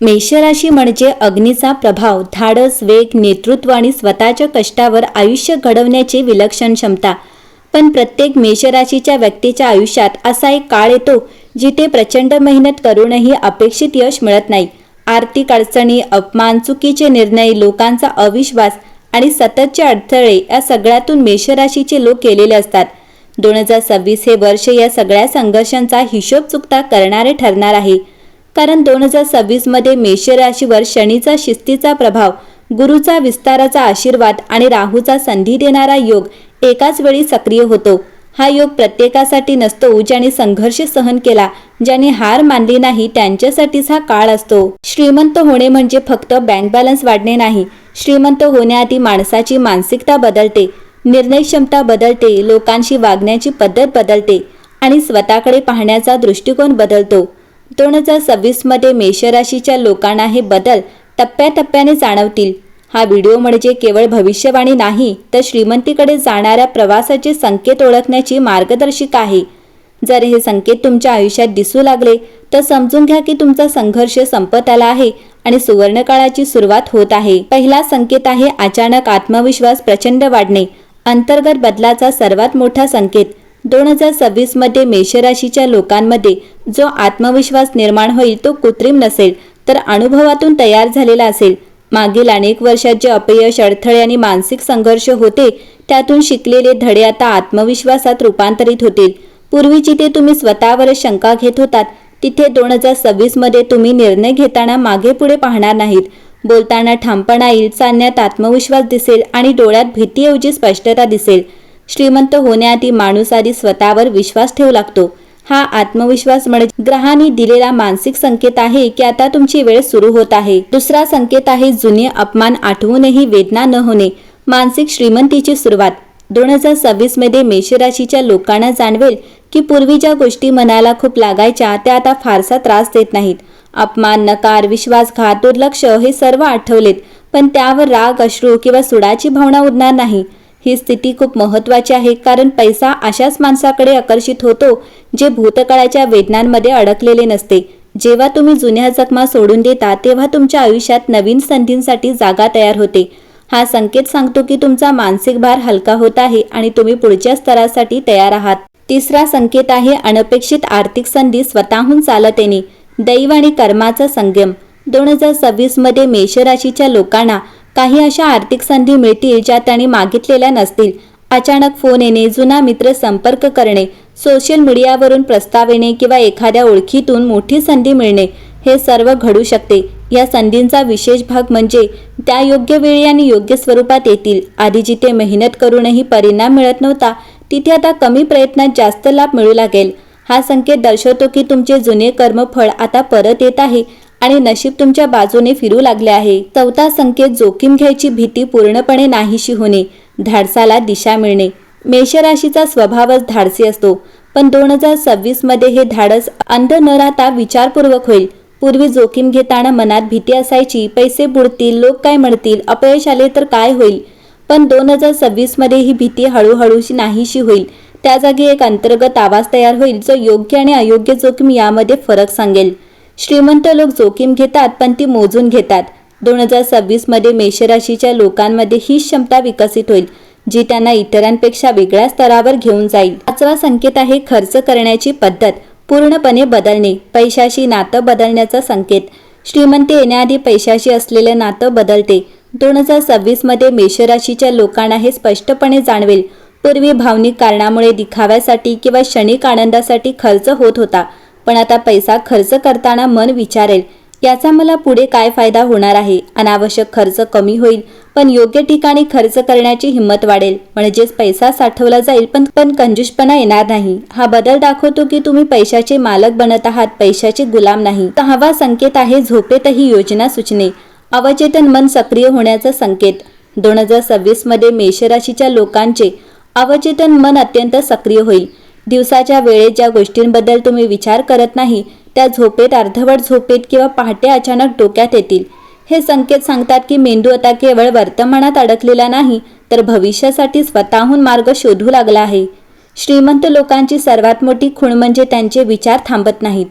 मेषराशी म्हणजे अग्नीचा प्रभाव धाडस वेग नेतृत्व आणि स्वतःच्या कष्टावर आयुष्य घडवण्याची विलक्षण क्षमता. पण प्रत्येक मेषराशीच्या व्यक्तीच्या आयुष्यात असा एक काळ येतो जिथे प्रचंड मेहनत करूनही अपेक्षित यश मिळत नाही. आर्थिक अडचणी अपमान चुकीचे निर्णय लोकांचा अविश्वास आणि सततचे अडथळे या सगळ्यातून मेषराशीचे लोक केलेले असतात. दोन हजार सव्वीस हे वर्ष या सगळ्या संघर्षांचा हिशोब चुकता करणारे ठरणार आहे. कारण दोन हजार सव्वीसमध्ये मेष राशीवर शनीचा शिस्तीचा प्रभाव गुरुचा विस्ताराचा आशीर्वाद आणि राहूचा संधी देणारा योग एकाच वेळी सक्रिय होतो. हा योग प्रत्येकासाठी नसतो ज्याने संघर्ष सहन केला ज्याने हार मानली नाही त्यांच्यासाठीच हा काळ असतो. श्रीमंत होणे म्हणजे फक्त बँक बॅलन्स वाढणे नाही. श्रीमंत होण्याआधी माणसाची मानसिकता बदलते निर्णय क्षमता बदलते लोकांशी वागण्याची पद्धत बदलते आणि स्वतःकडे पाहण्याचा दृष्टिकोन बदलतो. दोन हजार सव्वीसमध्ये मेषराशीच्या लोकांना हे बदल टप्प्याटप्प्याने जाणवतील. हा व्हिडिओ म्हणजे केवळ भविष्यवाणी नाही तर श्रीमंतीकडे जाणाऱ्या प्रवासाचे संकेत ओळखण्याची मार्गदर्शिका आहे. जर हे संकेत तुमच्या आयुष्यात दिसू लागले तर समजून घ्या की तुमचा संघर्ष संपत आला आहे आणि सुवर्णकाळाची सुरुवात होत आहे. पहिला संकेत आहे अचानक आत्मविश्वास प्रचंड वाढणे. अंतर्गत बदलाचा सर्वात मोठा संकेत. दोन हजार सव्वीसमध्ये मेषराशीच्या लोकांमध्ये जो आत्मविश्वास निर्माण होईल तो कृत्रिम नसेल तर अनुभवातून तयार झालेला असेल. मागील अनेक वर्षात जे अपयश अडथळे आणि मानसिक संघर्ष होते. त्यातून शिकलेले धडे आता आत्मविश्वासात रूपांतरित होतील. पूर्वी जिथे तुम्ही स्वतःवर शंका घेत होतात तिथे दोन हजार सव्वीसमध्ये तुम्ही निर्णय घेताना मागे पुढे पाहणार नाहीत. बोलताना ठामपणा येईल चालण्यात आत्मविश्वास दिसेल आणि डोळ्यात भीतीऐवजी स्पष्टता दिसेल. श्रीमंत होण्याआधी माणूस आधी स्वतःवर विश्वास ठेवू लागतो. हा आत्मविश्वास म्हणजे ग्रहांनी दिलेला मानसिक संकेत आहे की आता तुमची वेळ सुरू होत आहे. दुसरा संकेत आहे जुने अपमान आठवूनही वेदना न होणे. मानसिक श्रीमंतीची सुरुवात. दोन हजार सव्वीसमध्ये मेषराशीच्या लोकांना जाणवेल की पूर्वी ज्या गोष्टी मनाला खूप लागायच्या त्या आता फारसा त्रास देत नाहीत. अपमान नकार विश्वासघात दुर्लक्ष हे सर्व आठवलेत. पण त्यावर राग अश्रू किंवा सुडाची भावना उडणार नाही. ही स्थिती खूप महत्वाची आहे कारण पैसा अशाच माणसाकडे आकर्षित होतो जे भूतकाळाच्या वेदनांमध्ये अडकलेले नसते. जेव्हा तुम्ही जुन्या जखमा सोडून देता तेव्हा तुमच्या आयुष्यात नवीन संधींसाठी जागा तयार होते. हा संकेत सांगतो की तुमचा मानसिक भार हलका होत आहे आणि तुम्ही पुढच्या स्तरासाठी तयार आहात. तिसरा संकेत आहे अनपेक्षित आर्थिक संधी स्वतःहून चालत येणे. दैव आणि कर्माचा संगम. दोन हजार सव्वीसमध्ये मेषराशीच्या लोकांना काही अशा आर्थिक संधी मिळतील ज्या त्यांनी मागितलेल्या नसतील. अचानक फोन येणे जुना मित्र संपर्क करणे सोशल मीडियावरून प्रस्ताव येणे किंवा एखाद्या ओळखीतून मोठी संधी मिळणे हे सर्व घडू शकते. या संधींचा विशेष भाग म्हणजे त्या योग्य वेळी आणि योग्य स्वरूपात येतील. आधी जिथे मेहनत करूनही परिणाम मिळत नव्हता तिथे आता कमी प्रयत्नात जास्त लाभ मिळू लागेल. हा संकेत दर्शवतो की तुमचे जुने कर्मफळ आता परत येत आहे. आणि नशीब तुमच्या बाजूने फिरू लागले आहे. चौथा संकेत जोखीम घ्यायची भीती पूर्णपणे नाहीशी होणे. धाडसाला दिशा मिळणे. मेषराशीचा स्वभावच धाडसी असतो. पण दोन हजार सव्वीसमध्ये हे धाडस अंध न राहता विचारपूर्वक होईल. पूर्वी जोखीम घेताना मनात भीती असायची पैसे बुडतील लोक काय म्हणतील अपयश आले तर काय होईल? पण दोन हजार सव्वीसमध्ये ही भीती हळूहळूशी नाहीशी होईल. त्या जागी एक अंतर्गत आवाज तयार होईल जो योग्य आणि अयोग्य जोखीम यामध्ये फरक सांगेल. श्रीमंत लोक जोखीम घेतात पण ती मोजून घेतात. दोन हजार सव्वीसमध्ये मेषराशीच्या लोकांमध्ये ही क्षमता विकसित होईल जी त्यांना इतरांपेक्षा वेगळ्या स्तरावर घेऊन जाईल. पाचवा संकेत आहे खर्च करण्याची पद्धत. पूर्णपणे बदलणे पैशाशी नातं बदलण्याचा संकेत. श्रीमंत येण्याआधी पैशाशी असलेले नातं बदलते. दोन हजार सव्वीसमध्ये मेषराशीच्या लोकांना हे स्पष्टपणे जाणवेल. पूर्वी भावनिक कारणामुळे दिखाव्यासाठी किंवा क्षणिक आनंदासाठी खर्च होत होता. पण आता पैसा खर्च करताना मन विचारेल याचा मला पुढे काय फायदा होणार आहे? अनावश्यक खर्च कमी होईल पण योग्य ठिकाणी खर्च करण्याची हिंमत वाढेल. म्हणजेच पैसा साठवला जाईल पण पण कंजूषपणा येणार नाही. हा बदल दाखवतो की तुम्ही पैशाचे मालक बनत आहात पैशाचे गुलाम नाही. हवा संकेत आहे झोपेतही योजना सुचणे अवचेतन मन सक्रिय होण्याचा संकेत. दोन हजार सव्वीसमध्ये मेषराशीच्या लोकांचे अवचेतन मन अत्यंत सक्रिय होईल. दिवसाच्या वेळेत ज्या गोष्टींबद्दल तुम्ही विचार करत नाही त्या झोपेत अर्धवट झोपेत किंवा पहाटे अचानक डोक्यात येतील. हे संकेत सांगतात की मेंदू आता केवळ वर्तमानात अडकलेला नाही तर भविष्यासाठी स्वतःहून मार्ग शोधू लागला आहे. श्रीमंत लोकांची सर्वात मोठी खूण म्हणजे त्यांचे विचार थांबत नाहीत.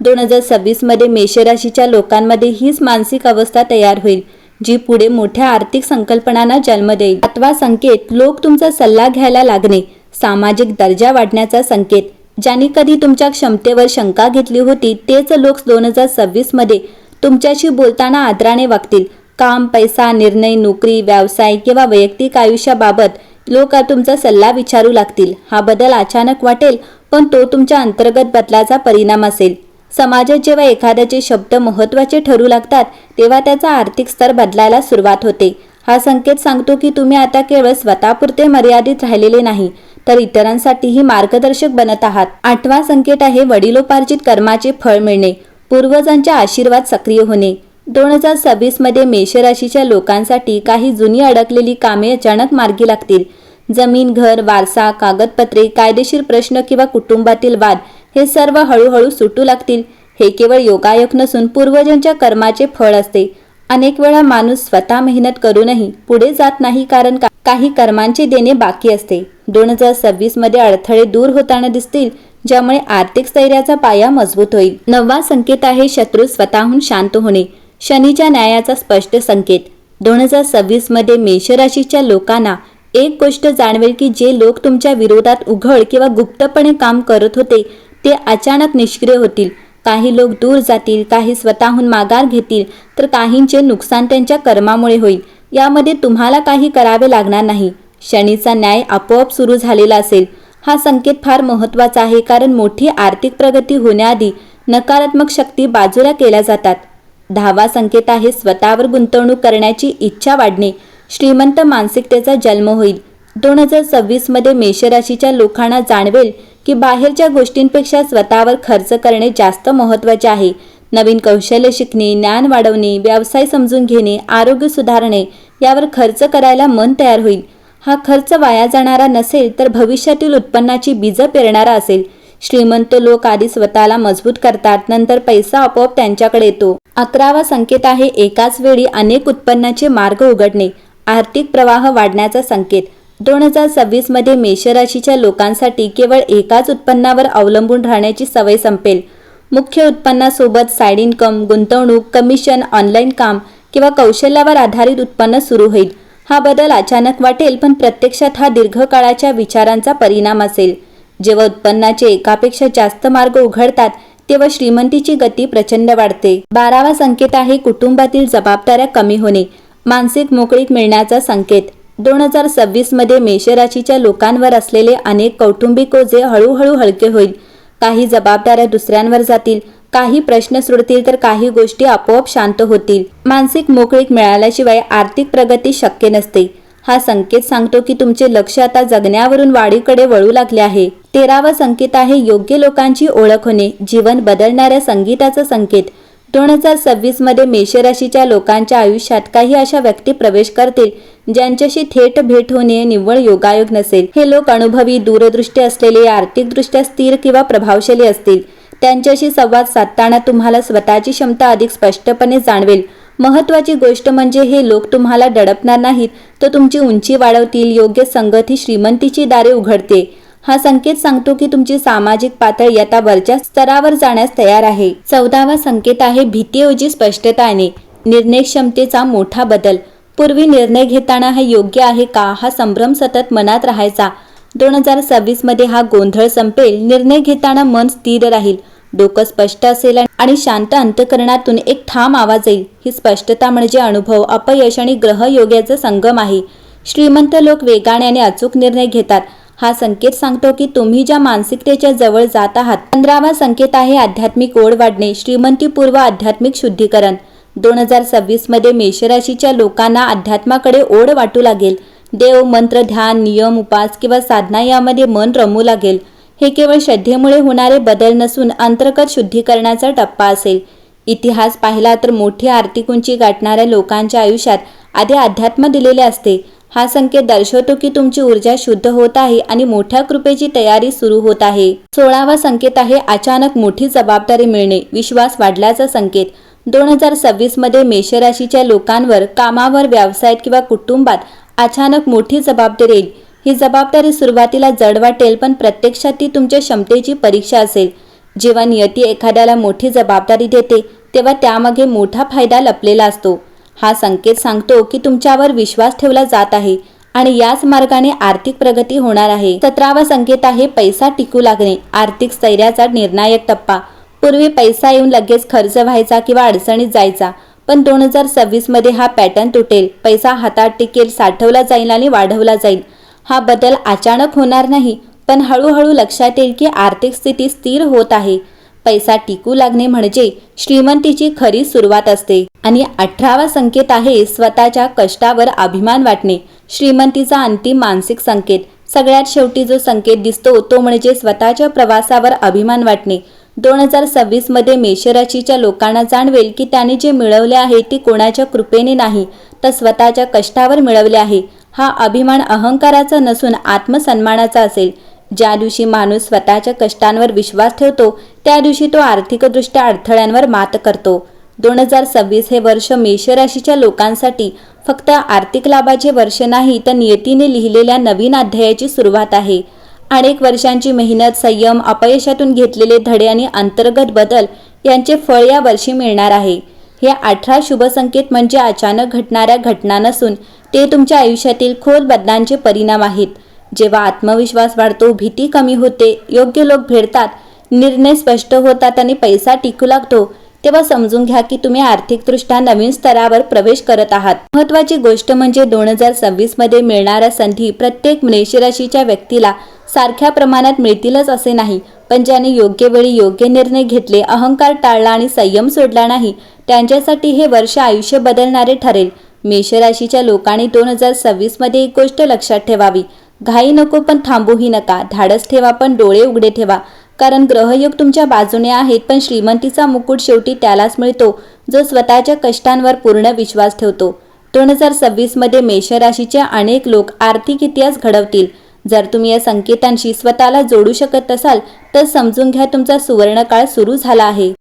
दोन हजार सव्वीसमध्ये मेषराशीच्या लोकांमध्ये हीच मानसिक अवस्था तयार होईल जी पुढे मोठ्या आर्थिक संकल्पनांना जन्म देईल. अथवा संकेत लोक तुमचा सल्ला घ्यायला लागणे. सामाजिक दर्जा वाढण्याचा संकेत. ज्यांनी कधी तुमच्या क्षमतेवर शंका घेतली होती तेच लोक दोन हजार सव्वीसमध्ये तुमच्याशी बोलताना आदराने वागतील. काम पैसा निर्णय नोकरी व्यवसाय किंवा वैयक्तिक आयुष्याबाबत लोक तुमचा सल्ला विचारू लागतील. हा बदल अचानक वाटेल पण तो तुमच्या अंतर्गत बदलाचा परिणाम असेल. समाजात जेव्हा एखाद्याचे शब्द महत्त्वाचे ठरू लागतात तेव्हा त्याचा आर्थिक स्तर बदलायला सुरुवात होते. हा संकेत सांगतो की तुम्ही आता केवळ स्वतःपुरते मर्यादित राहिलेले नाही तर इतरांसाठीही मार्गदर्शक बनत आहात. आठवा संकेत आहे वडिलोपार्जित कर्माचे फळ मिळणे पूर्वजांच्या आशीर्वाद सक्रिय होणे. दोन हजार सव्वीसमध्ये मेषराशीच्या लोकांसाठी काही जुनी अडकलेली कामे अचानक मार्गी लागतील. जमीन घर वारसा कागदपत्रे कायदेशीर प्रश्न किंवा कुटुंबातील वाद हे सर्व हळूहळू सुटू लागतील. हे केवळ योगायोग नसून पूर्वजांच्या कर्माचे फळ असते. अनेक वेळा माणूस स्वतः मेहनत करूनही पुढे जात नाही कारण का- काही कर्मांचे देणे बाकी असते. दोन हजार सव्वीसमध्ये अडथळे दूर होताना दिसतील ज्यामुळे आर्थिक स्थैर्याचा पाया मजबूत होईल. नववा संकेत आहे शत्रू स्वतःहून शांत होणे. शनीच्या न्यायाचा स्पष्ट संकेत. दोन हजार सव्वीसमध्ये मेषराशीच्या लोकांना एक गोष्ट जाणवेल की जे लोक तुमच्या विरोधात उघड किंवा गुप्तपणे काम करत होते ते अचानक निष्क्रिय होतील. काही लोक दूर जातील काही स्वतःहून माघार घेतील तर काहींचे नुकसान त्यांच्या कर्मामुळे होईल. यामध्ये तुम्हाला काही करावे लागणार नाही. शनीचा न्याय आपोआप सुरू झालेला असेल. हा संकेत फार महत्त्वाचा आहे कारण मोठी आर्थिक प्रगती होण्याआधी नकारात्मक शक्ती बाजूला केल्या जातात. दहावा संकेत आहे स्वतःवर गुंतवणूक करण्याची इच्छा वाढणे. श्रीमंत मानसिकतेचा जन्म होईल. दोन हजार सव्वीसमध्ये मेषराशीच्या लोकांना जाणवेल की बाहेरच्या गोष्टींपेक्षा स्वतःवर खर्च करणे जास्त महत्त्वाचे आहे. नवीन कौशल्य शिकणे ज्ञान वाढवणे व्यवसाय समजून घेणे आरोग्य सुधारणे यावर खर्च करायला मन तयार होईल. हा खर्च वाया जाणारा नसेल तर भविष्यातील उत्पन्नाची बीजं पेरणारा असेल. श्रीमंत लोक आधी स्वतःला मजबूत करतात नंतर पैसा आपोआप त्यांच्याकडे येतो. अकरावा संकेत आहे एकाच वेळी अनेक उत्पन्नाचे मार्ग उघडणे. आर्थिक प्रवाह वाढण्याचा संकेत. दोन हजार सव्वीसमध्ये मेषराशीच्या लोकांसाठी केवळ एकाच उत्पन्नावर अवलंबून राहण्याची सवय संपेल. मुख्य उत्पन्नासोबत साईड इन्कम गुंतवणूक कमिशन ऑनलाईन काम किंवा कौशल्यावर आधारित उत्पन्न सुरू होईल. हा बदल अचानक वाटेल पण प्रत्यक्षात हा दीर्घकाळाच्या विचारांचा परिणाम असेल. जेव्हा उत्पन्नाचे एकापेक्षा जास्त मार्ग उघडतात तेव्हा श्रीमंतीची गती प्रचंड वाढते. बारावा संकेत आहे कुटुंबातील जबाबदाऱ्या कमी होणे. मानसिक मोकळीक मिळण्याचा संकेत. दोन हजार सव्वीसमध्ये मेषराशीच्या लोकांवर असलेले अनेक कौटुंबिक ओझे हळूहळू हलके होईल. काही जबाबदाऱ्या दुसऱ्यांवर जातील काही प्रश्न सुटतील तर काही गोष्टी आपोआप शांत होतील. मानसिक मोकळीक मिळाल्याशिवाय आर्थिक प्रगती शक्य नसते. हा संकेत सांगतो की तुमचे लक्ष आता जगण्यावरून वाढीकडे वळू लागले आहे. तेरावा संकेत आहे योग्य लोकांची ओळख होणे जीवन बदलणाऱ्या संगीताचा संकेत. दोन हजार सव्वीसमध्ये मेषराशीच्या लोकांच्या आयुष्यात काही अशा व्यक्ती प्रवेश करतील ज्यांच्याशी थेट भेट होणे निव्वळ योगायोग नसेल. हे लोक अनुभवी दूरदृष्टी असलेले आर्थिकदृष्ट्या स्थिर किंवा प्रभावशाली असतील. त्यांच्याशी संवाद साधताना तुम्हाला स्वतःची क्षमता अधिक स्पष्टपणे जाणवेल. महत्वाची गोष्ट म्हणजे हे लोक तुम्हाला दडपणार नाहीत. तर तुमची उंची वाढवतील योग्य संगत ही श्रीमंतीची दारे उघडते. हा संकेत सांगतो की तुमची सामाजिक पातळी आता वरच्या स्तरावर जाण्यास तयार आहे. चौदावा संकेत आहे भीतीऐवजी स्पष्टता येणे. निर्णय क्षमतेचा मोठा बदल. पूर्वी निर्णय घेताना हे योग्य आहे का हा संभ्रम सतत मनात राहायचा. दोन हजार सव्वीसमध्ये हा गोंधळ संपेल निर्णय घेताना मन स्थिर राहील. डोकं स्पष्ट असेल आणि शांत अंतकरणातून एक ठाम आवाज येईल. ही स्पष्टता म्हणजे अनुभव अपयश आणि ग्रहयोगाचा संगम आहे. श्रीमंत लोक वेगाने आणि अचूक निर्णय घेतात. हा संकेत सांगतो की तुम्ही ज्या मानसिकतेच्या जवळ जात आहात पंधरावा संकेत आहे आध्यात्मिक ओढ वाढणे श्रीमंतीपूर्व आध्यात्मिक शुद्धीकरण. दोन हजार सव्वीसमध्ये मेषराशीच्या लोकांना अध्यात्माकडे ओढ वाटू लागेल. देव मंत्र ध्यान नियम उपास किंवा साधना यामध्ये मन रमू लागेल. हे केवळ श्रद्धेमुळे होणारे बदल नसून अंतर्गत शुद्धीकरणाचा टप्पा असेल. इतिहास पाहिला तर मोठी आर्थिक उंची गाठणाऱ्या लोकांच्या आयुष्यात आधी अध्यात्म दिलेले असते. हा संकेत दर्शवतो की तुमची ऊर्जा शुद्ध होत आहे आणि मोठ्या कृपेची तयारी सुरू होत आहे. सोळावा संकेत आहे अचानक मोठी जबाबदारी मिळणे. विश्वास वाढल्याचा संकेत. दोन हजार सव्वीसमध्ये मेषराशीच्या लोकांवर कामावर व्यवसायात किंवा कुटुंबात अचानक मोठी जबाबदारी येईल ही जबाबदारी सुरुवातीला जड वाटेल पण प्रत्यक्षात ती तुमच्या क्षमतेची परीक्षा असेल. जेव्हा नियती एखाद्याला मोठी जबाबदारी देते तेव्हा त्यामागे मोठा फायदा लपलेला असतो. हा संकेत सांगतो की तुमच्यावर विश्वास ठेवला जात आहे आणि याच मार्गाने आर्थिक प्रगती होणार आहे. सतरावा संकेत आहे पैसा टिकू लागणे आर्थिक स्थैर्याचा निर्णायक टप्पा. पूर्वी पैसा येऊन लगेच खर्च व्हायचा किंवा अडचणीत जायचा पण दोन हजार सव्वीसमध्ये हा पॅटर्न तुटेल. पैसा हातात टिकेल साठवला जाईल आणि वाढवला जाईल. हा बदल अचानक होणार नाही पण हळूहळू लक्षात येईल की आर्थिक स्थिती स्थिर होत आहे. पैसा टिकू लागणे म्हणजे श्रीमंतीची खरी सुरुवात असते. आणि अठरावा संकेत आहे स्वतःच्या कष्टावर अभिमान वाटणे. श्रीमंतीचा अंतिम मानसिक संकेत. सगळ्यात शेवटी जो संकेत दिसतो तो म्हणजे स्वतःच्या प्रवासावर अभिमान वाटणे. दोन हजार सव्वीसमध्ये मेषराशीच्या लोकांना जाणवेल की त्यांनी जे मिळवले आहे ते कोणाच्या कृपेने नाही तर स्वतःच्या कष्टावर मिळवले आहे. हा अभिमान अहंकाराचा नसून आत्मसन्मानाचा असेल. ज्या दिवशी माणूस स्वतःच्या कष्टांवर विश्वास ठेवतो त्या दिवशी तो आर्थिकदृष्ट्या अडथळ्यांवर मात करतो. दोन हजार सव्वीस हे वर्ष मेषराशीच्या लोकांसाठी फक्त आर्थिक लाभाचे वर्ष नाही तर नियतीने लिहिलेल्या नवीन अध्यायाची सुरुवात आहे. अनेक वर्षांची मेहनत संयम अपयशातून घेतलेले धडे आणि अंतर्गत बदल यांचे फळ या वर्षी मिळणार आहे. हे अठरा शुभसंकेत म्हणजे अचानक घडणाऱ्या घटना नसून ते तुमच्या आयुष्यातील खोल बदलांचे परिणाम आहेत. जेव्हा आत्मविश्वास वाढतो भीती कमी होते योग्य लोक भेटतात निर्णय स्पष्ट होतात आणि पैसा टिकू लागतो तेव्हा समजून घ्या की तुम्ही आर्थिकदृष्ट्या नवीन स्तरावर प्रवेश करत आहात. महत्वाची गोष्ट म्हणजे दोन हजार सव्वीसमध्ये मिळणाऱ्या संधी प्रत्येक मेषराशीच्या व्यक्तीला सारख्या प्रमाणात मिळतीलच असे नाही. पण ज्याने योग्य वेळी योग्य निर्णय घेतले अहंकार टाळला आणि संयम सोडला नाही त्यांच्यासाठी हे वर्ष आयुष्य बदलणारे ठरेल. मेषराशीच्या लोकांनी दोन हजार सव्वीसमध्ये एक गोष्ट लक्षात ठेवावी. घाई नको पण थांबूही नका. धाडस ठेवा पण डोळे उघडे ठेवा. कारण ग्रहयोग तुमच्या बाजूने आहेत पण श्रीमंतीचा मुकुट शेवटी त्यालाच मिळतो जो स्वतःच्या कष्टांवर पूर्ण विश्वास ठेवतो. दोन हजार सव्वीसमध्ये मेषराशीचे अनेक लोक आर्थिक इतिहास घडवतील. जर तुम्ही या संकेतांशी स्वतःला जोडू शकत असाल तर समजून घ्या तुमचा सुवर्णकाळ सुरू झाला आहे.